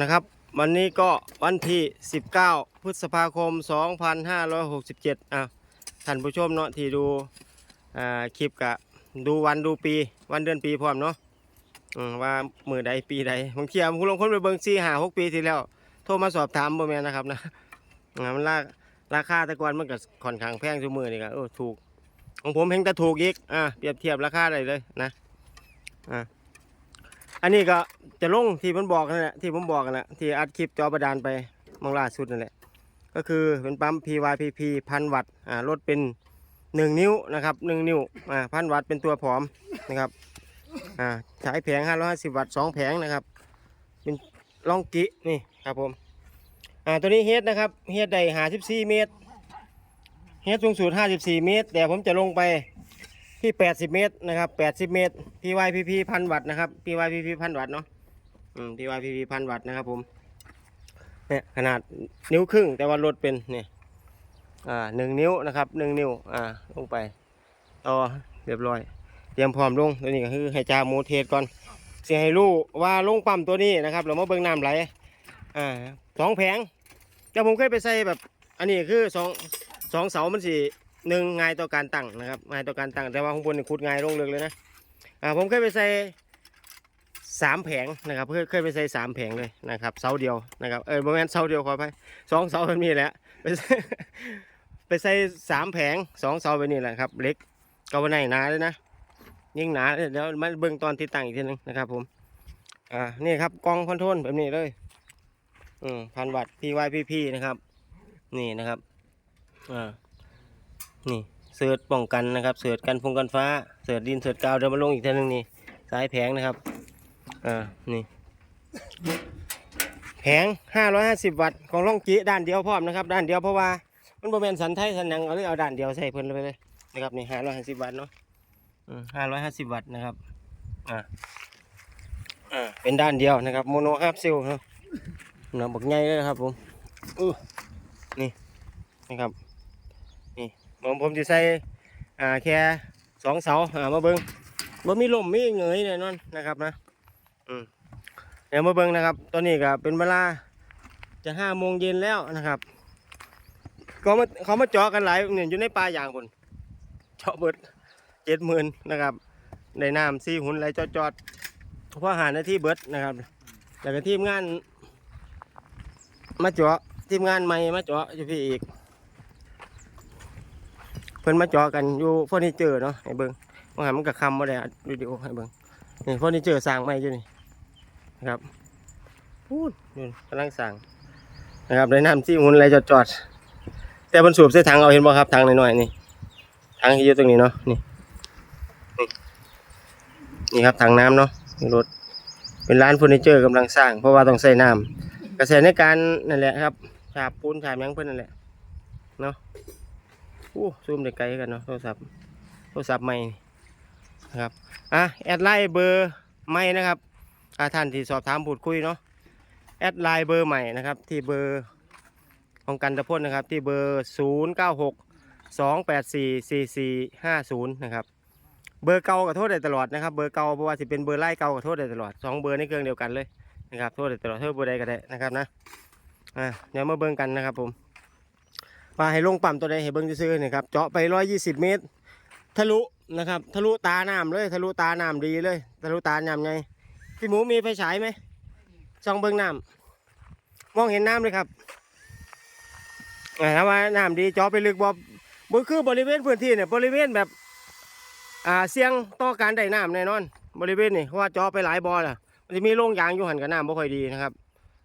นะครับวันนี้ก็วันที่ 19 พฤษภาคม 2567อะท่านผู้ชมเนาะที่ดูอ่าคลิปกะดูวันดูปีวันเดือนปีพร้อมเนาะว่ามือใดปีใดบางทีอะคุณลงคนไปเบิ่งซีหาหกปีที่แล้ว โทรมาสอบถามบ่แม่นนะครับนะอ่ามันราราคาแต่ก่อนมันก็ค่อนข้างแพงทุมือนี่ก็เออถูก ของผมเพ่งแต่ถูกอีกอะเปรียบเทียบราคาได้เลยนะอะ อันนี้ก็จะลงที่ผมบอกนั่นแหละที่ผมบอกกันแหละที่อัดคลิปจอบระดานไปมองล่าสุดนั่นแหละก็คือเป็นปั๊ม PYPP พันวัตต์อ่ารถเป็น 1 นิ้วนะครับ1นิ้วอ่าพันวัตต์เป็นตัวผอมนะครับอ่าใช้แผง 550 วัตต์2แผงนะครับ เป็นลองกินี่ครับผมอ่าตัวนี้เฮดนะครับเฮดได้54เมตรเฮดสูงสุด54 เมตร แต่ผมจะลงไป ที่ 80 เมตรนะครับ 80 เมตร PYPP พันวัตต์นะครับ PYPP พันวัตต์เนาะอืม PYPP พันวัตต์นะครับผมเนี่ยขนาดนิ้วครึ่งแต่ว่าลดเป็นเนี่ยอ่าหนึ่งนิ้วนะครับหนึ่งนิ้วอ่าลงไปต่อเรียบร้อย เตรียมพร้อมลงตัวนี้ก็คือให้จาโมเทสก่อนเสียให้รู้ว่าลงปั๊มตัวนี้นะครับเรามาเบิ่งน้ำไหลอ่าสองแผงแต่ผมเคยไปใส่แบบอันนี้คือสองสองเสามันสี่ หนึ่งง่ายต่อการตั้งนะครับง่ายต่อการตั้งแต่ว่าข้างบนนี่ขุดง่ายลงเลยเลยนะอ่าผมเคยไปใส่สามแผงนะครับเคยเคยไปใส่สามแผงเลยนะครับเสาเดียวนะครับเออประมาณเสาเดียวขอไปสองเสาแบบนี้แหละไปใส่ไปใส่สามแผงสองเสาแบบนี้แหละครับเล็กก็วันไหนหนาเลยนะยิ่งหนาเดี๋ยวมาเบิ่งตอนที่ตั้งอีกทีหนึงนะครับผมอ่านี่ครับกองคอนโทรลแบบนี้เลยอืมพันวัตต์ PYPP นะครับ นี่นะครับอ่า นี่เสือป้องกันนะครับเสือกันฟงกันฟ้าเสือดินเสือกาวเดี๋ยวมาลงอีกทีนึงนี่สายแผงนะครับอ่านี่แผง 550 วัตต์ของล่องจีด้านเดียวพร้อมนะครับด้านเดียวเพราะว่ามันบ่แม่นสันไทยสันนังเอาเลยเอาด้านเดียวใส่เพิ่นไปเลยนะครับนี่550 วัตต์เนาะอืม550วัตต์นะครับอ่าอ่าเป็นด้านเดียวนะครับโมโนฮาร์ซิลเนาะเนาะบักใหญ่เลยครับผมอือนี่นะครับ ผมผมจะใส่อ่าแค่สองเสาอ่ามาเบิ้งบ่มีลมมีเหงยแน่นอนนะครับนะอืมเดี๋ยวมาเบิ้งนะครับ ตอนนี้ก็เป็นเวลาจะห้าโมงเย็นแล้วนะครับเขามาเขามาเจาะกันหลายเนี่ยอยู่ในป่าอย่างคนเจาะเบิดเจ็ดหมื่นนะครับในน้ำซีหุ่นไหลจอดจอดเพราะหาหน้าที่เบิดนะครับแล้วก็ทีมงาน มาเจาะทีมงานใหม่มาเจาะอยู่พี่อีก เพิ่นมาจอกันอยู่เฟอร์นิเจอร์เนาะให้เบิ่งว่าหันมันก็คำบ่ได้อัดวิดีโอให้เบิ่งนี่เฟอร์นิเจอร์สร้างใหม่อยู่นี่นะครับพูดนี่กำลังสร้างนะครับได้น้ำที่หุ่นอะไรจอดจอดแต่บนสูบใส่ถังเอาเห็นบ่ครับถังน้อยๆนี่ถังที่อยู่ตรงนี้เนาะนี่นี่ครับถังน้ำเนาะรถเป็นร้านเฟอร์นิเจอร์กำลังสร้าง เพราะว่าต้องใส่น้ำกระแสในการนั่นแหละครับฉาบปูนฉาบยังเพิ่นนั่นแหละเนาะ อู้ซูมได้ไกลกันเนาะโทรศัพท์โทรศัพท์ใหม่นี่นะครับอะแอดไลน์เบอร์ใหม่นะครับอาท่านที่สอบถามพูดคุยเนาะแอดไลน์เบอร์ใหม่นะครับ ที่เบอร์ของกันตะพนนะครับ ที่เบอร์ 0 9 6 2 8 4 4 4 5 0 นะครับ เบอร์เก่ากับโทษได้ตลอดนะครับ เบอร์เก่าเพราะว่าสิเป็นเบอร์ไล่เก่ากับโทษได้ตลอดสองเบอร์ในเครื่องเดียวกันเลยนะครับโทษได้ตลอดโทษเบอร์ใดก็ได้นะครับนะอ่าเดี๋ยวมาเบิ่งกันนะครับผม ว่าให้ลงปั๊มตัวใดให้เบิ้งซื้อนี่ครับเจาะไป120เมตร ทะลุนะครับทะลุตาน้ำเลย ทะลุตาน้ำดีเลย ทะลุตาน้ำไงพี่หมูมีไฟฉายไหมส่องเบิ้งน้ำมองเห็นน้ำเลยครับอ่าถ้าว่าน้ำดีเจาะไปลึกบ่บ่คือบริเวณพื้นที่เนี่ยบริเวณแบบอ่าเสี่ยงต่อการได้น้ำแน่นอน บริเวณนี่เพราะว่าเจาะไปหลายบ่อล่ะมันจะมีโรงยางอยู่หันกับน้ำบ่ค่อยดีนะครับ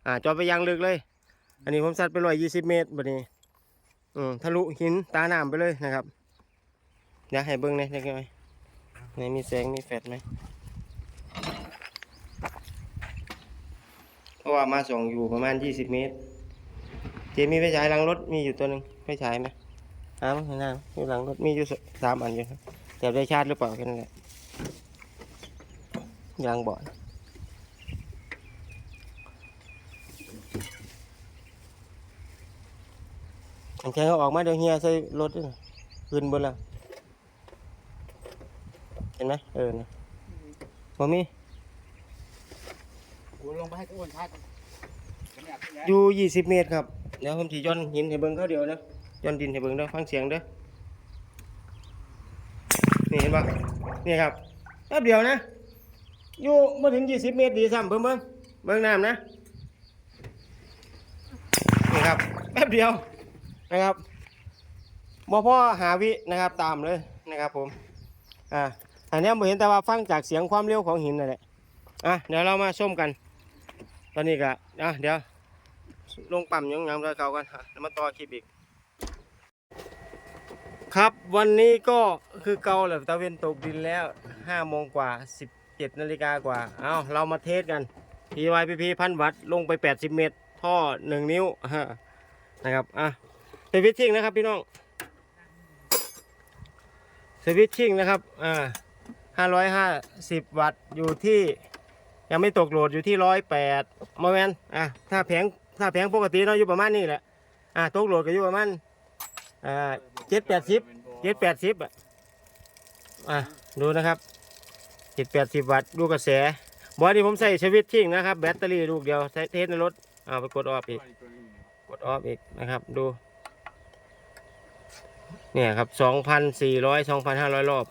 อ่าเจาะไปยางลึกเลย อันนี้ผมซัดไป120เมตรบัดนี้ อืมทะลุหินตาหน้ำไปเลยนะครับเดี๋ยวให้เบิ้งหน่ยเล็กน้อยในมีแสงมีแฟลชไหมเพราะว่ามาส่องอยู่ประมาณ20เมตร เจมีไฟฉายหลังรถมีอยู่ตัวหนึ่งไฟฉายไหมอ้าวเห็นหน้าอยู่หลังรถมีอยู่สามอันอยู่ครับแต่ได้ชาร์จหรือเปล่าแค่นั้นแหละยางบ่อ อันแค่เขาออกมาเดี๋ยวเฮียใส่รถด้วยนะขึ้นบนแล้วเห็นไหมเออนะบ่มีกูลงไปให้กูคนชาร์จก่อนอยู่20เมตรครับเดี๋ยวผมสิย่อนหินให้เบิ่งเขาเดียวนะย่อนดินให้เบิ่งเด้อฟังเสียงเด้อนี่เห็นปะนี่ครับแป๊บเดียวนะอยู่มาถึง20เมตรดีซ้ำเบิ่งเบิ่งเบิ่งน้ำนะนี่ครับแป๊บเดียว นะครับบ่พ่อหาวินะครับตามเลยนะครับผมอ่าอันนี้ผมเห็นแต่ว่าฟังจากเสียงความเร็วของหินนั่นแหละอะเดี๋ยวเรามาชมกัน ตอนนี้ก็อะเดี๋ยวลงปั๊มยังยังเลยเขากันแล้วมาต่อคลิปอีก ครับวันนี้ก็คือเกาแหละตะเวนตกดินแล้ว5โมงกว่า17นาฬิกากว่าเอาเรามาเทสกัน PYPP พันวัตต์ลงไป 80 เมตร ท่อ 1 นิ้วนะครับอะ วิตชิ่งนะครับพี่น้องสวิตชิ่งนะครับอ่า550วัตต์อยู่ที่ยังไม่ตกโหลดอยู่ที่108โมเมนต์อะถ้าแผงถ้าแผงปกติเนาะอยู่ประมาณนี้แหละอะตกโหลดก็อยู่ประมาณอ่าเจ็ดแปดสิบเจ็ดแปดสิบอะอะดูนะครับเจ็ดแปดสิบวัตต์ดูกระแสบอดี้ผมใส่ชวิตชิ่งนะครับ แบตเตอรี่ลูกเดียวใช้เทสในรถเอาไปกดออฟอีกกดออฟอีกนะครับดู เนี่ยครับสองพันสี่ร้อยสองพันห้าร้อยรอบ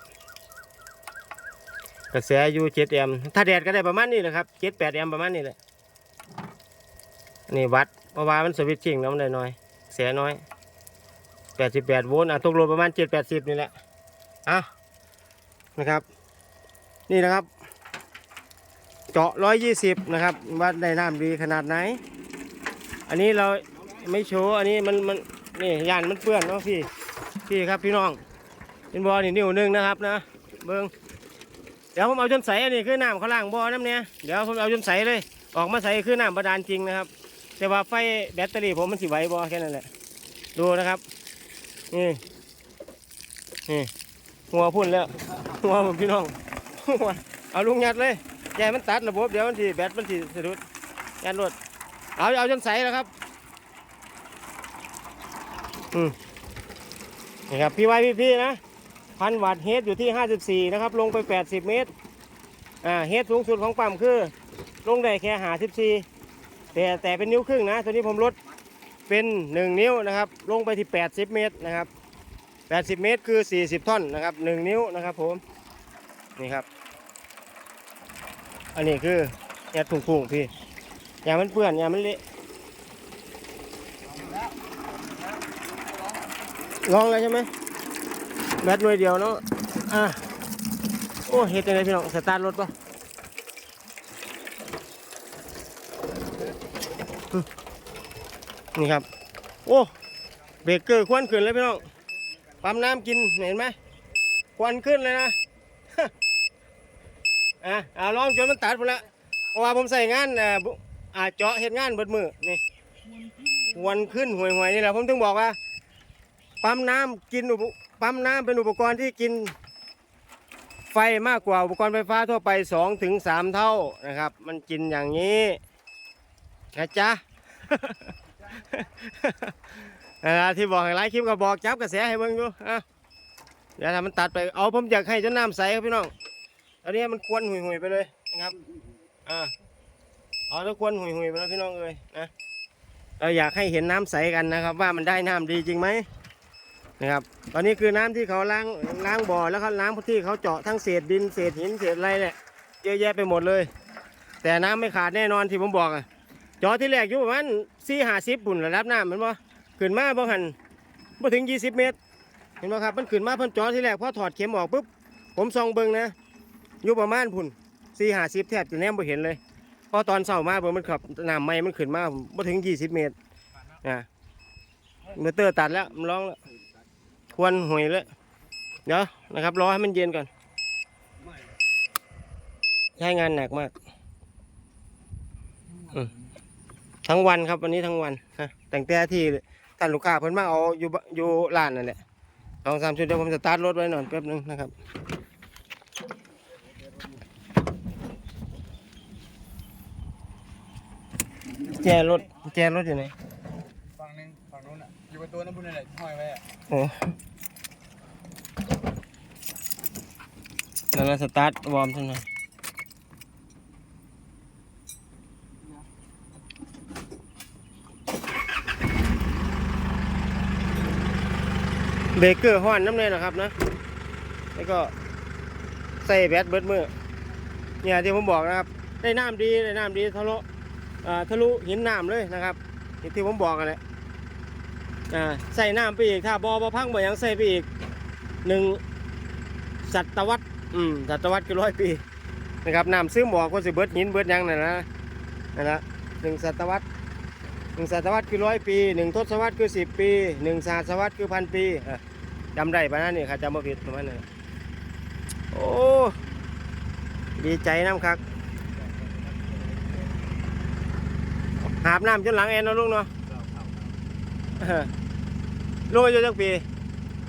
กระแสอยู่เจ็ดแอมถ้าแดดก็ได้ประมาณนี้แหละครับเจ็ดแปดแอมประมาณนี้แหละนี่วัดเพราะว่ามันสวิตชิ่งแล้วมันได้น้อยกระแสน้อยแปดสิบแปดโวลต์อะตกลงประมาณเจ็ดแปดสิบนี่แหละอะนะครับ นี่นะครับ เจาะร้อยยี่สิบนะครับวัดได้น้ำดีขนาดไหน อันนี้เราไม่โชว์อันนี้มันมันนี่ยานมันเปื้อนเนาะพี่ พี่ครับพี่น้องเป็นบอนี่นิ้วหนึ่งนะครับนะเบิ้งเดี๋ยวผมเอาจนใสอันนี้คือน้ำเขาล่างบอน้ำเนี้ยเดี๋ยวผมเอาจนใสเลย ออกมาใสคือน้ำบาดาลจริงนะครับ แต่ว่าไฟแบตเตอรี่ผมมันสิไหวบอแค่นั้นแหละดูนะครับนี่นี่หัวพุ่นแล้วหัวผมพี่น้องหัวเอาลุงยัดเลยใหญ่มันตัดระบบเดี๋ยวมันทีแบตมันทีสะดุดยัดรถเอาเอาจนใสแล้วครับอืม นี่ครับพี่ไว้พี่พี่นะพันวัตต์เฮดอยู่ที่ 54 นะครับ ลงไป 80 เมตรอ่าเฮดสูงสุดของปั๊มคือ ลงได้แค่54แต่แต่เป็นนิ้วครึ่งนะ ตัวนี้ผมลดเป็น 1 นิ้วนะครับ ลงไปที่ 80 เมตรนะครับ 80 เมตรคือ 40ท่อนนะครับ 1 นิ้วนะครับผม นี่ครับ อันนี้คือแอดพุ่งๆพี่ อย่ามันเปื้อน อย่ามันเละ ลองเลยใช่ไหมแบตหน่วยเดียวเนาะอะโอ้เฮ็ดยังไงพี่น้องสตาร์ทรถปะนี่ครับ โอ้เบรกเกอร์ควันขึ้นเลยพี่น้องปั๊มน้ำกินเห็นไหมควันขึ้นเลยนะอะเอาลองจนมันตัดหมดละเพราะว่าผมใส่งานอ่าบุอ่าเจาะเห็ดงานเบิดมือนี่วันขึ้นห่วยๆนี่แหละผมถึงบอกว่า ปั๊มน้ำกินอุปปั๊มน้ำเป็นอุปกรณ์ที่กินไฟมากกว่าอุปกรณ์ไฟฟ้าทั่วไป2ถึง3เท่านะครับ มันกินอย่างนี้นะจ๊ะที่บอกให้ไลฟ์คลิปก็บอกจับกระแสให้เบิ่งดูอะเดี๋ยวถ้ามันตัดไปเอาผมอยากให้จนน้ำใสครับพี่น้องตอนนี้มันควนหุยๆไปเลยนะครับอ่าเอาแล้วควนหุยๆไปแล้วพี่น้องเอ้ยนะเราอยากให้เห็นน้ำใสกันนะครับ ว่ามันได้น้ำดีจริงไหม นะครับ ตอนนี้คือน้ำที่เขาล้างล้างบ่อแล้วเขาล้างพื้นที่เขาเจาะทั้งเศษดินเศษหินเศษอะไรเนี่ยเยอะแยะไปหมดเลย แต่น้ำไม่ขาดแน่นอนที่ผมบอกอะเจาะที่แรกอยู่ประมาณสี่ห้าสิบปุ่นระดับน้ำแมันบ่ขึ้นมาบ่หันบ่ถึง20เมตร เห็นบ่ครับมันขึ้นมาเพิ่นจอที่แรกพอถอดเข็มออกปุ๊บผมส่องเบิ่งนะอยู่ประมาณพุ่น4 50แทบจะแนมบ่เห็นเลยพอตอนเช้ามาเบิ่งมันขับน้ำใหม่มันขึ้นมาบ่ถึง20เมตรนะมอเตอร์ตัดแล้วมันร้องแล้ว ควรห่วยแล้วเดี๋ยวนะครับรอให้มันเย็นก่อนใช้งานหนักมาก ทั้งวันครับวันนี้ทั้งวันฮะแต่งแต่ที่ท่านลูกค้าเพิ่นมาเอาอยู่อยู่ร้านนั่นแหละสองสามชุดเดี๋ยวผมจะตาร์ทรถไว้หน่อยแป๊บนึงนะครับแจรถแจรถอยู่ไหน ไปตัวน้ำบุญอะไรห้อยไว้อะโอ้แล้วเราสตาร์ทวอร์มใช่ไหมเบรกเกอร์ห้อนน้ำเลยนะครับนะ แล้วก็ใส่แบตเบิดมือเนี่ยที่ผมบอกนะครับ ได้น้ำดีได้น้ำดีทะลุทะลุหินน้ำเลยนะครับที่ผมบอกกันแหละ อ่าใส่น้ำไปอีกถ้าบอบอพังบ่หยังใส่ไปอีกหนึ่งศตวรรษอืมศตวรรษคือร้อยปีนะครับน้ำซึมบอกว่าสิเบิดหินเบิดหยังนั่นนะนั่นละหนึ่งศตวรรษหนึ่งศตวรรษคือร้อยปีหนึ่งทศวรรษคือสิบปีหนึ่งศาสวรรษคือพันปีอะจำได้ปะนั่นนี่ครับจำไม่ผิดประมาณนั้นโอ้ดีใจน้ำครับหาบน้ำจนหลังแอนเนาะลุงเนาะเออ ลุงอายุจักปี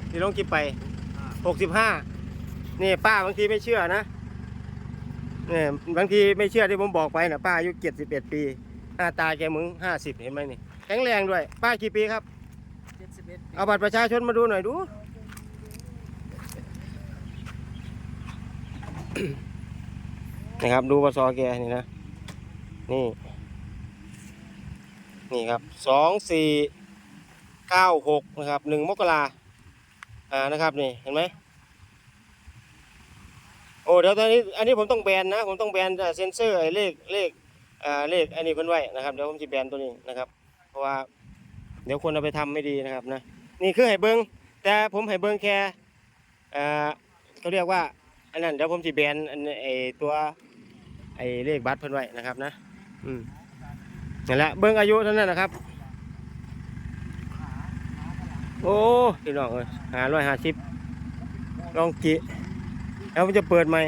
ที่ลงกิบไปหกสิบห้านี่ป้าบางทีไม่เชื่อนะเนี่ยบางทีไม่เชื่อที่ผมบอกไปนะป้าอายุเจ็ดสิบเอ็ดปี หน้าตาแกมึงห้าสิบเห็นไหมนี่แข็งแรงด้วย ป้ากี่ปีครับเจ็ดสิบเอ็ดเอาบัตรประชาชนมาดูหน่อยดู นะครับดูปสแกนี่นะ นี่ นี่ครับสองสี่ เก้าหกนะครับหนึ่งมกราอ่านะครับนี่เห็นไหมโอ้เดี๋ยวตอนนี้อันนี้ผมต้องแบนนะผมต้องแบนเซ็นเซอร์ไอ้เลขเลขอ่าเลขอันนี้เพิ่นไว้นะครับเดี๋ยวผมจะแบนตัวนี้นะครับ เพราะว่าเดี๋ยวคนเอาไปทำไม่ดีนะครับนะนี่คือให้เบิงแต่ผมให้เบิงแค่อ่าเขาเรียกว่าอันนั้นเดี๋ยวผมจะแบนอันไอตัวไอเลขบัตรเพิ่นไว้นะครับนะอืมนั่นแหละเบิงอายุเท่านั้นนะครับ โอ้พี่น้องเอ้ยหาร้อยห้าสิบลองกิแล้วมันจะเปิดใหม่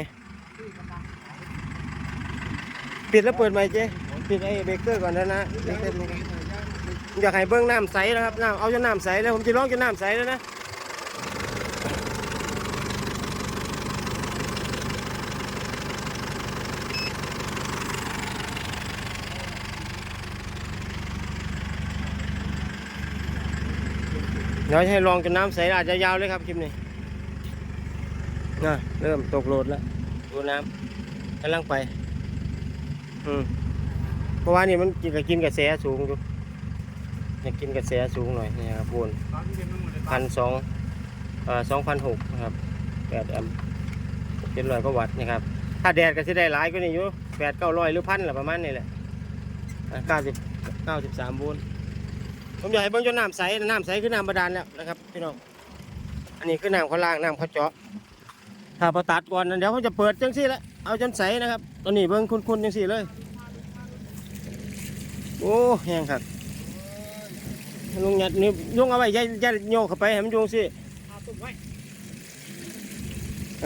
ปิดแล้วเปิดใหม่เจ๊ปิดไอ้เบรกเกอร์ก่อนนะนะเบรกเกอร์ดูอยากให้เบิ้งน้ำใสนะครับน้ำเอาจนน้ำใสแล้วผมจะร้องจนน้ำใสแล้วนะ เดี๋ยวให้ลองจนน้ำใสอาจจะยาวเลยครับคลิปนี้น่ะเริ่มตกโหลดแล้วดูน้ำกำลังไป อืมเพราะว่านี่มันกินกับกินกระแสสูงอยู่อยากกินกระแสสูงหน่อยนี่ครับบนตอนที่เป็นมันหมดเลยพันสองเอ่อสองพันหกครับแปดแอมป์เจ็ดร้อยกว่าวัตต์นะครับ ถ้าแดดก็จะได้หลายก็นี่อยู่แปดเก้าร้อยหรือพันแหละประมาณนี้แหละเก้าสิบเก้าสิบสามโวลต์ ผมอยากให้เบิ่งจนน้ำใสน้ำใสคือน้ำบาดาลแล้วนะครับพี่น้อง อันนี้คือน้ำเขางล่างน้ำเขาเจาะ ถ้าพอตัดก่อนนั้นเดี๋ยวผมจะเปิดจังสี่และเอาจนใสนะครับ ตอนนี้เบิ่งคุณๆจังสี่เลย โอ้แห้งครับลุงหยัดนี่ลุงเอาไว้ย่าอย่าโยกเข้าไปให้มันโยงสิ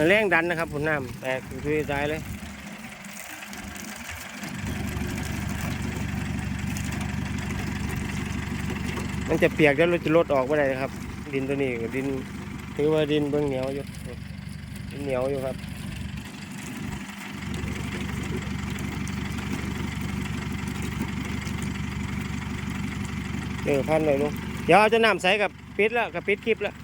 แรงดันนะครับผลน้ำแตกคือตายเลย มันจะเปียกแล้วเราจะลดออกไม่ได้ครับ ดินตัวนี้ดินถือว่าดินเบื้องเหนียวอยู่ดินเหนียวอยู่ครับเออพันเลยลุงเดี๋ยวเอาจะน้ำใสกับปิดแล้วกับปิดคลิปแล้ว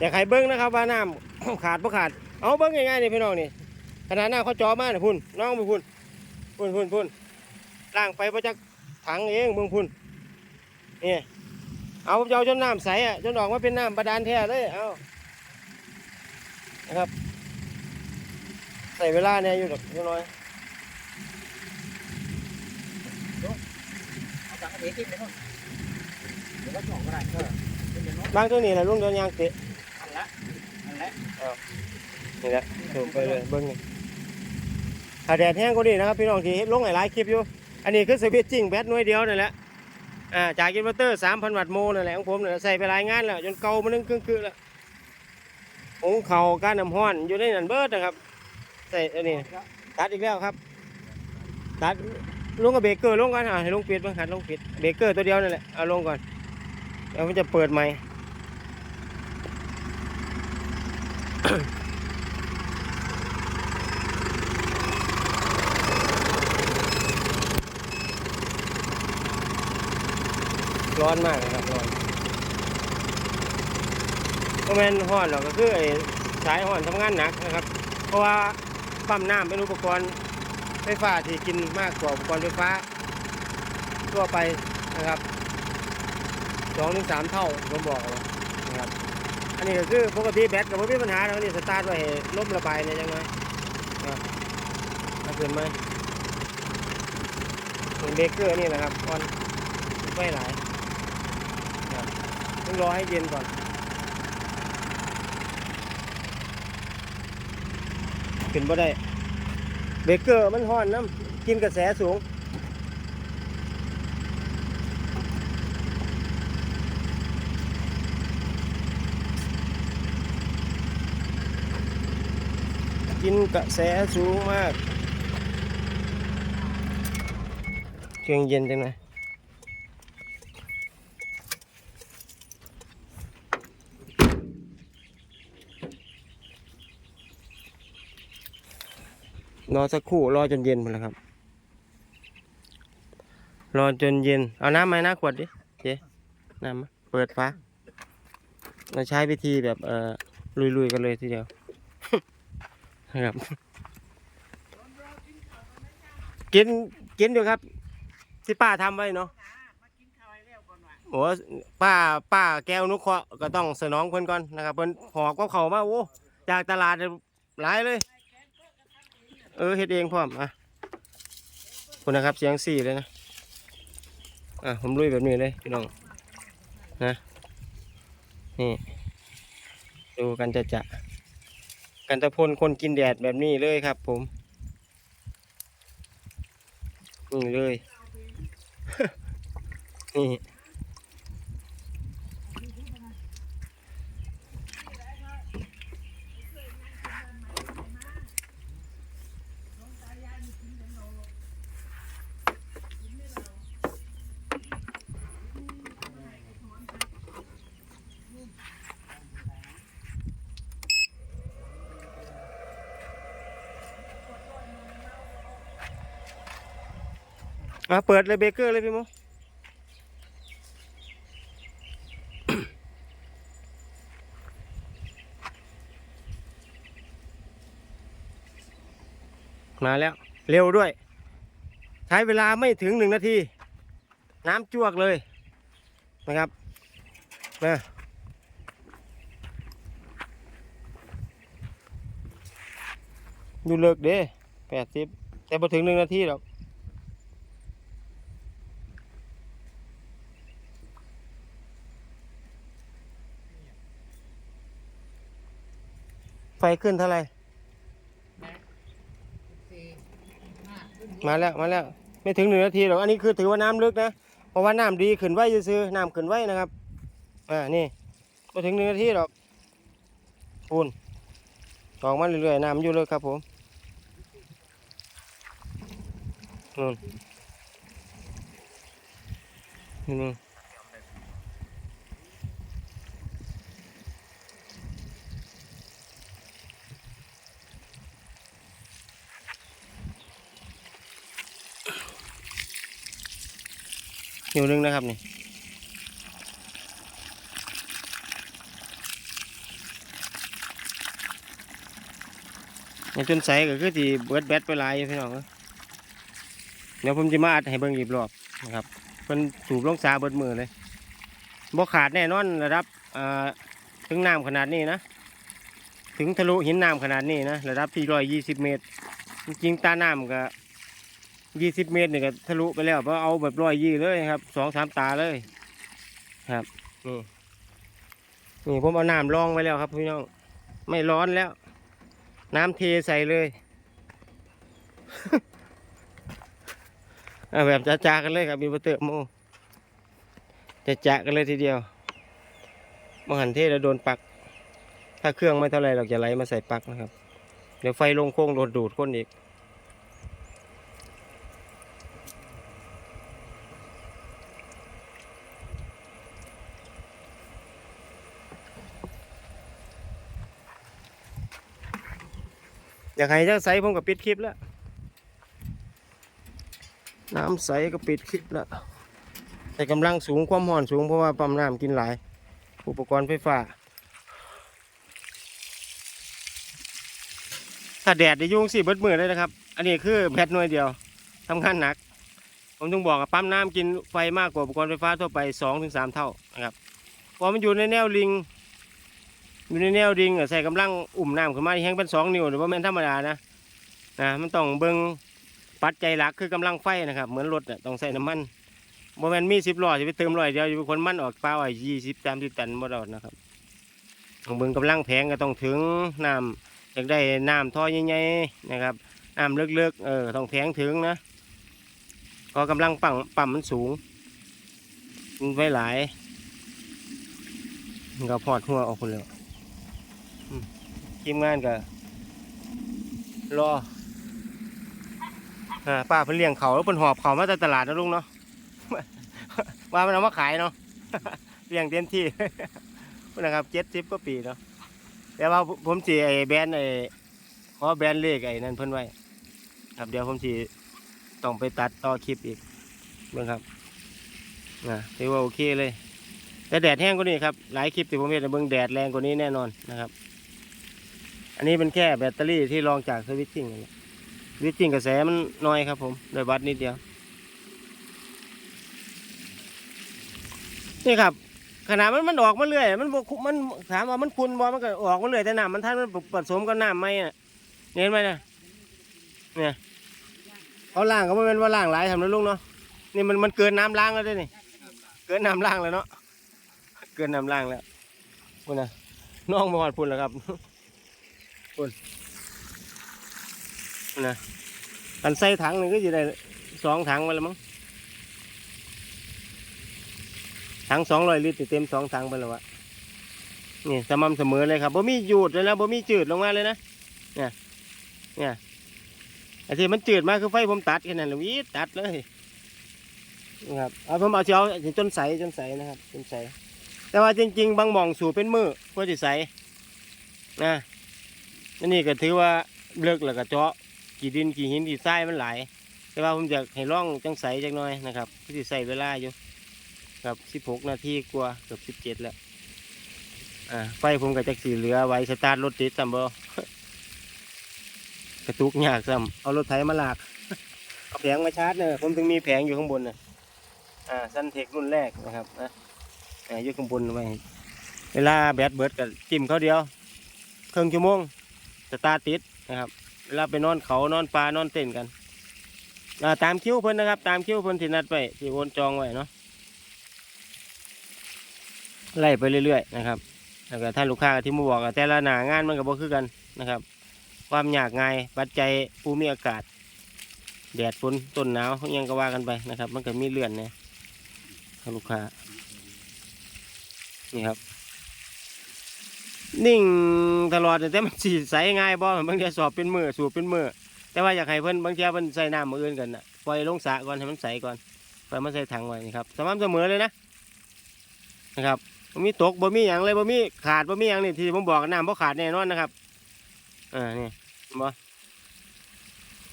อยากให้เบิ้งนะครับว่าน้ำขาดบ่ขาด เอาเบิ้งง่ายๆนี่พี่น้องนี่ขนาดหน้าเขาจอมาเนี่ยพุ่นน้องไปพุ่นพุ่นพุ่นพุ่นล่างไปประจักถังเองเบิ้งพุ่นนี่ เอาผมจะเอาจนน้ำใสอะจนออกมาเป็นน้ำบาดาลแท้เลยเอานะครับ ใส่เวลาเนี่ยอยู่ดอกนิดหน้อยเอาจากเทียมทิ้งเลยครับเดี๋ยวก็จ่องก็ได้างบางตัวนี้แหละลุงเดินยางเตะอันละอันละนี่แหละถูกไปเลยเบิ้งนี่ถ้าแดดแห้งก็ดีนะครับพี่น้องที่ลงหลายคลิปอยู่ อันนี้คือสวิตช์จริงแบตหน่วยเดียวนั่นแหละ อ่าจากอินเวอร์เตอร์3,000วัตต์โมนั่นแหละของผมเนี่ยใส่ไปหลายงานแล้วจนเกามันนึงครึ่งคือแล้วองเขาการน้ำห้อนอยู่ในนันเบิร์ดนะครับใส่อันนี้ตัดอีกแล้วครับ ตัดลงกับเบรกเกอร์ลงก่อนอ่าให้ลงปิดบ้างหัดลงปิดเบรกเกอร์ตัวเดียวนั่นแหละเอาลงก่อนแล้วมันจะเปิดใหม่ ร้อนมากเลยครับร้อนก็แม่นห้อนหรอกก็คือไอ้สายห้อนทำงานหนักนะครับ เพราะว่าปั๊มน้ำเป็นอุปกรณ์ไฟฟ้าที่กินมากกว่าอุปกรณ์ไฟฟ้า ทั่วไปนะครับสองถึงสามเท่าผมบอกเลยนะครับ อันนี้ก็คือปกติแบตกับไม่มีปัญหาแล้วนี่สตาร์ทไว้ให้ลมระบายเนี่ยยังไงครับเอาขึ้นไหมเบรกเกอร์นี่แหละครับก่อนไม่หลาย ต้องรอให้เย็นก่อน ขึ้นบ่ได้เบกเกอร์มันห้อนน้ำกินกระแสสูง กินกระแสสูงมาก เครื่องเย็นจังนะ รอสักครู่รอจนเย็นหมดแล้วครับ รอจนเย็น เอาน้ำมาหน้าขวดดิเจ๊น้ำมาเปิดฟ้าเราใช้วิธีแบบเอ่อลุยๆกันเลยทีเดียวนะครับ กินกินอยู่ครับ ที่ป้าทำไว้เนาะโอ้ป้าป้าแก้วนุเคราะห์ก็ต้องสนองเพิ่นก่อนนะครับเพิ่นหอกก็เขามาโอ้จากตลาดหลายเลย เออเฮ็ดเองพร้อมอะคุณนะครับเสียงสี่เลยนะอะผมลุยแบบนี้เลยพี่น้องนะนี่ดูกันจะจะกันตะพลคนกินแดดแบบนี้เลยครับ ผมนี่เลยนี่ อะเปิดเลยเบเกอร์เลยพี่โมมาแล้ว เร็วด้วย ใช้เวลาไม่ถึงหนึ่งนาที น้ำจวกเลยนะครับมาอยู่เลิกเด้แปดสิบแต่พอถึงหนึ่งนาทีหรอก ขึ้นเท่าไหร่มาแล้วมาแล้ว ไม่ถึงหนึ่งนาทีหรอกอันนี้คือถือว่าน้ำลึกนะเพราะว่าน้ำดีขึ้นไว้ซื้อน้ำขึ้นไว้นะครับอ่านี่ไม่ถึงหนึ่งนาทีหรอกปูนออกมาเรื่อยๆน้ำอยู่เลยครับผมนู่นนี่ อยู่หนึงนะครับนี่ในจนใสก็คือที่เบิดแบตไปหลายพี่น้องเดี๋ยวผมจะมาอัดให้เบิ่งอีกรอบนะครับเพิ่นสูบลงสาเบิดมือเลยบ่ขาดแน่นอนระดับอ่าถึงน้ำขนาดนี้นะ ถึงทะลุหินน้ำขนาดนี้นะระดับที่ร้อยยี่สิบเมตร จริงตาน้ำก็ ยี่สิบเมตรเนี่ยก็ทะลุไปแล้วเพราะเอาแบบร้อยยี่เลยครับสองสามตาเลยครับนี่นี่ผมเอาน้ำรองไว้แล้วครับพี่น้องไม่ร้อนแล้ว น้ำเทใส่เลยเอาแบบจ้าๆกันเลยครับมีประเตอร์โมจะจะกันเลยทีเดียวมหันเทแล้วโดนปัก ถ้าเครื่องไม่เท่าไรเราจะไหลมาใส่ปลั๊กนะครับ เดี๋ยวไฟลงโค้งโดนดูดก้นอีกากให้จ้าใสผมก็ปิดคลิปแล้ว น้ำใสก็ปิดคลิปแล้วแต่กำลังสูงความห่อนสูงเพราะว่าปั๊มน้ำกินหลาย อุปกรณ์ไฟฟ้า ถ้าแดดจะยุ่งสิเบิดมือเลยนะครับ อันนี้คือแบตหน่วยเดียวทำงานหนัก ผมต้องบอกกับปั๊มน้ำกินไฟมากกว่าอุปกรณ์ไฟฟ้าทั่วไป 2-3 เท่านะครับเพราะมันอยู่ในแนวลิง อยู่ในแนวดิ่งอใส่กำลังอุ่มน้ำขึ้นมาแห้งเป็นสองนิ้วหรือว่าแม่นธรรมดานะนะมันต้องเบิ่งปัจจัยหลักคือกำลังไฟนะครับเหมือนรถอะต้องใส่น้ำมันบ่แม่นมีสิบล้อจะไปเติมร้อยเดียวอยู่คนมันออกเปล่าไอ้ยี่สิบสามสิบตันบ่รอดนะครับต้องเบิ่งกำลังแผงก็ต้องถึงน้ำอยากได้น้ำท่อใหญ่ๆนะครับน้ำลึกๆเออต้องแผงถึงนะก็กำลังปั่มปั่มมันสูงมันไว้หลายก็พอดหัวออกคนเลย ทีมงานก็รออ่าป้าเพิ่นเลี้ยงเขาแล้วเพิ่นหอบเขามาจากตลาดนะลุงเนาะ ว่ามันเอามาขายเนาะ เลี้ยงเต็มที่พุ่นนะครับเจ็ดสิบกว่าปีเนาะ แต่ว่าผมสีไอ้แบรนด์ไอ้ขอแบรนด์เลขไอ้นั่นเพิ่นไว้ ครับเดี๋ยวผมสีต้องไปตัดต่อคลิปอีกเบิ่งครับนะถือว่าโอเคเลย แต่แดดแห้งกว่านี้ครับ หลายคลิปที่ผมเห็นเบิ่งแดดแรงกว่านี้แน่นอนนะครับ อันนี้เป็นแค่แบตเตอรี่ที่รองจากสวิตชิ่งสวิตชิ่งกระแสมันน้อยครับผมโดยวัดนิดเดียว นี่ครับขนาดมันมันออกมาเรื่อย มันบ่คุมันถามว่ามันคุณบ่มันก็ออกมาเรื่อยแต่น้ำมันท่านมันผสมกับน้ำไหมอะเห็นไหมนะเนี่ยเขาล่างก็ไม่เป็นว่าล่างหลายทำนะลุงเนาะนี่มันมันเกินน้ำล้างแล้วด้วยนี่เกินน้ำล้างแล้วเนาะเกินน้ำล้างแล้วพุ่นนะน้องมาหอดพุ่นแล้วครับ พุ่นพุ่นนะอันใส่ถังหนึ่งก็จะได้สองถังมาแล้วมั้งถังสองร้อยลิตรเต็มสองถังไปแล้ววะนี่สม่ำเสมอเลยครับบ่มีหยุดเลยนะบ่มีจืดลงมาเลยนะเนี่ยเนี่ยไอ้ที่มันจืดมากคือไฟผมตัดแค่นั้นแหละวิตัดเลยนะครับเอาผมเอาเชียวจนใสจนใสนะครับจนใสแต่ว่าจริง ๆ บางหม่องสู่เป็นมือเพื่อจะใสนะ อันนี้ก็ถือว่าเลิกแล้วก็เจาะกี่ดินกี่หินกี่ทรายมันหลายแต่ว่าผมจะให้ร่องจังใสจังหน่อยนะครับที่ใส่เวลาอยู่ครับสิบหกนาทีกว่าเกือบสิบเจ็ดแล้วอ่าไฟผมกับจักสีเหลือไว้สตาร์ทรถติดซ้ำบ่กระตุกยากซ้ำเอารถไถมาลากเอาแผงมาชาร์จเนี่ยผมถึงมีแผงอยู่ข้างบนน่ะอ่าซันเทครุ่นแรกนะครับนะอ่าอยู่ข้างบนไว้เวลาแบตเบิดกับจิ้มเขาเดียวครึ่งชั่วโมง สตาร์ติดนะครับเวลาไปนอนเขานอนปลานอนเต้นกันตามคิ้วเพิ่นนะครับ ตามคิ้วเพิ่นที่นัดไปที่โอนจองไว้เนาะไล่ไปเรื่อยๆนะครับแล้วก็ท่านลูกค้าที่มาบอกแต่ละหนางานมันก็บ่คือกันนะครับ ความยากง่ายปัจจัยภูมิอากาศ แดดฝนต้นหนาวยังก็ว่ากันไปนะครับ มันก็มีเลื่อนนะท่านลูกค้านี่ครับ นิ่งตลอดแต่มันสีใสง่ายบ่บางทีสอบเป็นมือสูบเป็นมือแต่ว่าอยากให้เพิ่นบางทีเพิ่นใส่น้ำมืออื่นกันนะปล่อยลงสระก่อนให้มันใสก่อนปล่อยมาใส่ถังไว้นี่ครับสม่ำเสมอเลยนะนะครับบ่มีตกบ่มีหยังเลยบ่มีขาดบ่มีหยังนี่ที่ผมบอกน้ำบ่ขาดแน่นอนนะครับอ่านี่เห็นบ่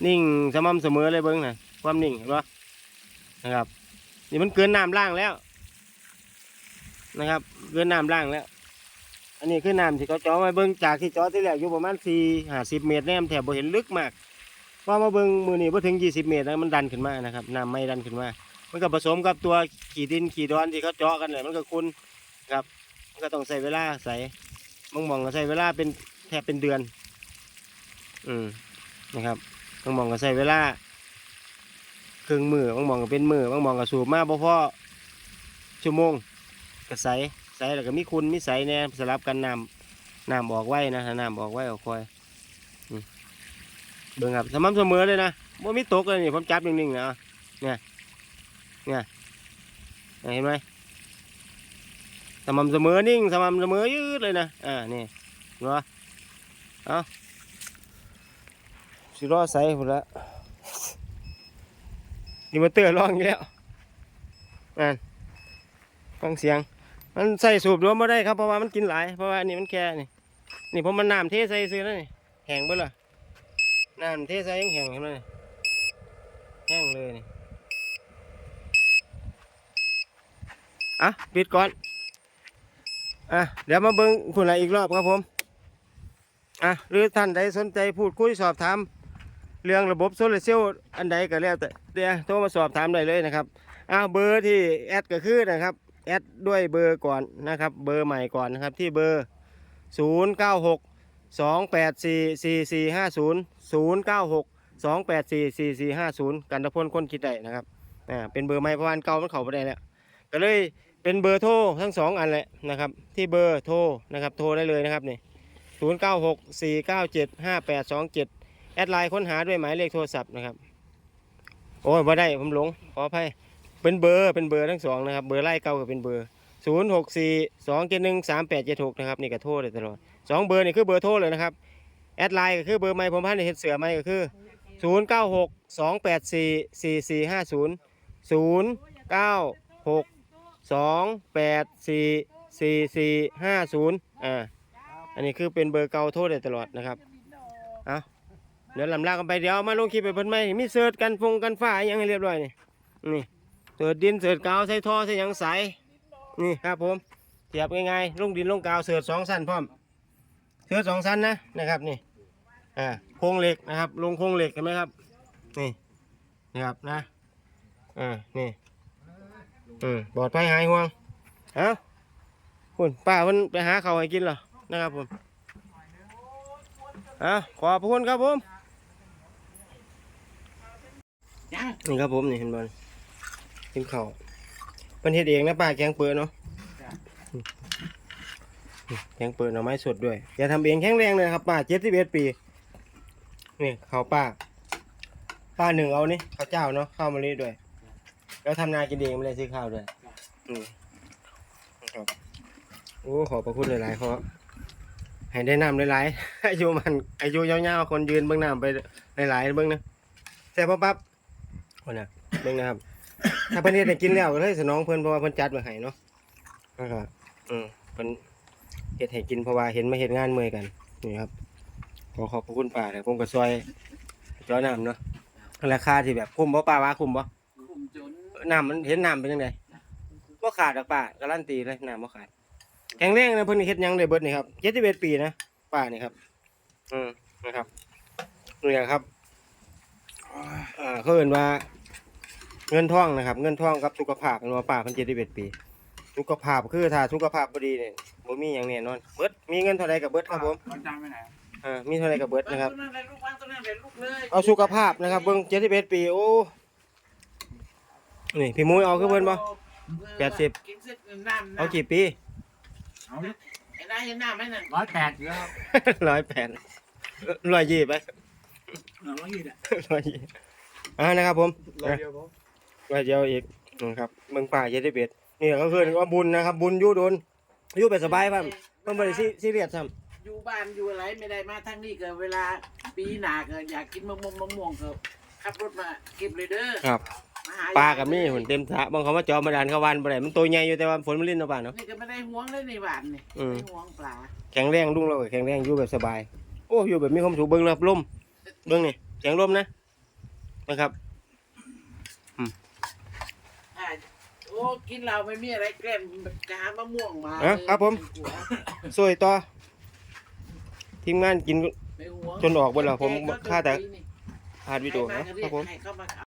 นิ่งสม่ำเสมอเลยเบิ้งนะความนิ่งเห็นบ่นะครับ นี่มันเกินน้ำล่างแล้ว นะครับ เกินน้ำล่างแล้ว อันนี้คือน้ำที่เขาเจาะไว้เบิ้งจากที่เจาะที่แรกอยู่ประมาณสี่ห้าสิบเมตรแนมแถบบ่เห็นลึกมากพอมาเบิ้งมือนี่บ่ถึงยี่สิบเมตรนะมันดันขึ้นมานะครับน้ำไม่ดันขึ้นมา มันก็ผสมกับตัวขี่ดินขี่ดอนที่เขาเจาะกันเลยมันก็คุณครับมันก็ต้องใส่เวลาใส่บางมองก็ใส่เวลาเป็นแทบเป็นเดือน อืมนะครับบางมองก็ใส่เวลาครึ่งมือบางมองก็เป็นมือบางมองก็สูบมาบ่พอชั่วโมงก็ใส่ ใส่แล้วก็มีคุณมีใสเนี่ยสลับกันน้ำน้ำออกไว้นะน้ำออกไว้ออกคอยเบิ่งครับสม่ำเสมอเลยนะว่ามีตกเลยนี่ผมจับนิ่งๆนะเนี่ยเนี่ยเห็นไหมสม่ำเสมอนิ่งสม่ำเสมอยืดเลยนะอ่านี่เห็นปะเอาสิรอใส่หมดละนี่มาเตือนร้องแล้วนั่นฟังเสียง มันใส่สูบรวมไมาได้ครับเพราะว่ามันกินหลายเพราะว่านี่มันแค่นี่นี่ผมมันน้ำเทใส่ซื้อแล้วนี่แห้งเบ่ล่ะน้ำเทใส่ยังแห้งเห็นไหมนี่แห้งเลยนี่อะปิดก่อนอะเดี๋ยวมาเบิ้งคุณอะไรอีกรอบครับผมอะหรือท่านใดสนใจพูดคุยสอบถามเรื่องระบบโซลาร์เซลล์อันใดก็แล้วแต่เดี๋ยวโทรมาสอบถามได้เลยนะครับอะเบอร์ที่แอดก็คือนะครับ แอดด้วยเบอร์ก่อนนะครับ เบอร์ใหม่ก่อนนะครับที่เบอร์ศูนย์เก้าหกสองแปดสี่สี่สี่ห้าศูนย์ศูนย์เก้าหกสองแปดสี่สี่สี่ห้าศูนย์กันตะพลคนคิดได้นะครับอ่าเป็นเบอร์ไม้เพราะวาอันเก่ามันเข้าไปได้แล้วก็เลยเป็นเบอร์โทรทั้งสองอันแหละนะครับ ที่เบอร์โทรนะครับโทรได้เลยนะครับนี่ศูนย์เก้าหกสี่เก้าเจ็ดห้าแปดสองเจ็ดแอดไลน์ค้นหาด้วยหมายเลขโทรศัพท์นะครับ โอ้ยว่าได้ผมหลงขออภัย เป็นเบอร์เป็นเบอร์ทั้งสองนะครับเบอร์ไล่เก่ากับเป็นเบอร์ศูนย์หกสี่สองเจ็ดหนึ่งสามแปดเจ็ดหกนะครับนี่ก็โทรได้ตลอดสองเบอร์นี่คือเบอร์โทรเลยนะครับแอดไลน์ก็คือเบอร์ไม้ผมพันในเห็ดเสือไม้ก็คือศูนย์เก้าหกสองแปดสี่สี่สี่ห้าศูนย์ศูนย์เก้าหกสองแปดสี่สี่สี่ห้าศูนย์อ่าอันนี้คือเป็นเบอร์เก่าโทษได้ตลอดนะครับเอาเดี๋ยวลำลากันไปเดี๋ยวมาลงคลิปไปเพิ่นไหมมีเสิร์ชกันฟงกันฝ้ายังให้เรียบร้อยนี่นี่ สิร์ชดินเสิร์ชกาวใส่ท่อใส่หยังใสนี่ครับผมเทียบง่ายๆลงดินลงกาวเสิร์ชสองสั้นพร้อมเสิร์ชสองสั้นนะนะครับนี่อ่าโครงเหล็กนะครับ ลงโครงเหล็กเห็นไหมครับ นี่นะครับนะอ่านี่อืมปลอดภัยหายห่วงเอ้าคุณป้าเพิ่นไปหาเขาวให้กินเหรอนะครับผมอ้าขอบคุณครับผม นี่ครับผมนี่เห็นบอล กินข้าวเพิ่นเฮ็ดเองนะป้าแกงเปิดเนาะนี่แกงเปิดหน่อไม้สดด้วยอย่าทำเองแข็งแรงเลยนะครับป้าเจ็ดสิบเอ็ดปีนี่ข้าวป้า ป้าหนึ่งเอานี่ข้าวเจ้าเนาะข้าวมะลิด้วย แล้วทำนากินเองไม่ได้ซื้อข้าวด้วยอืมครับโอ้ขอบพระคุณหลายๆขอให้ได้น้ำหลายๆอายุมันอายุยาวๆคนยืนเบื้องน้ำไปหลายๆเบื้องนะแซ่บปั๊บคนน่ะเบื้องนะครับ ถ้าเพิ่นเฮ็ดให้กินแล้วก็เลยสนองเพิ่นเพราะว่าเพิ่นจัดไว้ให้เนาะนะครับอืมเพิ่นเฮ็ดให้กินเพราะว่าเห็นมาเฮ็ดงานเมื่อยกันนี่ครับ ขอขอบพระคุณป้าแต่ผมก็ซอยจอน้ำเนาะราคาที่แบบคุ้มบ่ป้าว่าคุ้มบ่คุมจนน้ำมันเห็นน้ำเป็นยังไงบ่ขาดดอกป้าการันตีเลยน้ำบ่ขาดแข็งแรงนะเพิ่นเฮ็ดหยังได้เบิดนี่ครับ71ปีนะป้านี่ครับ อืมนะครับนี่ครับอ่าเขาเอิ้นว่า เงินทองนะครับ เงินทองกับสุขภาพเป็นว่าป้าเพิ่น71ปี สุขภาพคือถ้าสุขภาพบ่ดีนี่บ่มีหยังแน่นอนเบิดมีเงินเท่าใดก็เบิดครับผมมันจำไปไหนอ่ามีเท่าใดก็เบิดนะครับตัวนั้นเลยลูกวางตัวนั้นเลยลูกเลยเอาสุขภาพนะครับเบิ่ง71ปีโอ้นี่พี่มุ้ยเอาคือเพิ่นบ่ แปดสิบ กินเสร็จน้ำเอากี่ปี เอาไอ้นายเห็นหน้าไหมนั่นร้อยแปดแล้วร้อยแปดร้อยยี่ไปร้อยยี่อะร้อยยี่อ่านะครับผม ร้อยเดียวผม ร้อยเดียวอีกนะครับเมืองป่าเยดเบ็ดนี่ก็คือว่าบุญนะครับ บุญอยู่โดนอยู่ไปสบายป่ะเพิ่นบ่ได้ซีซีเรียสซ้อยู่บ้านอยู่อะไรไม่ได้มาทั้งนี้เกิดเวลาปีหนาเกิดอยากกินมะม่วงมะม่วงก็ขับรถมาเก็บเลยเด้อำครับมาหาปลากับนี่หุ่นเต็มสระบางเขาว่าจอมาดานเขาวานบ่ได้มันตัวใหญ่อยู่แต่ว่าฝนมันลิ้นเอาป่าเนาะ นี่ก็ไม่ได้ห่วงเลยในบ้านนี่อืม ไม่ห่วงปลาแข็งแรงลุงเราก็แข็งแรงอยู่แบบสบาย โอ้อยู่แบบมีความสุขเบิ่งนะครับลมเบิ่งนี่เสียงลมนะนะครับ อ่า โอ้กินเราไม่มีอะไรแกล้มกหามะม่วงมาอะครับผม สวยต่อทีมงานกิน ไม่ห่วงจนออกเบิดแล้วผมแกก็ฆ่าแต่ดูดีนี่พาดวิดีโอใครนะมาก็เรีคยรับกผม ให้เข้ามา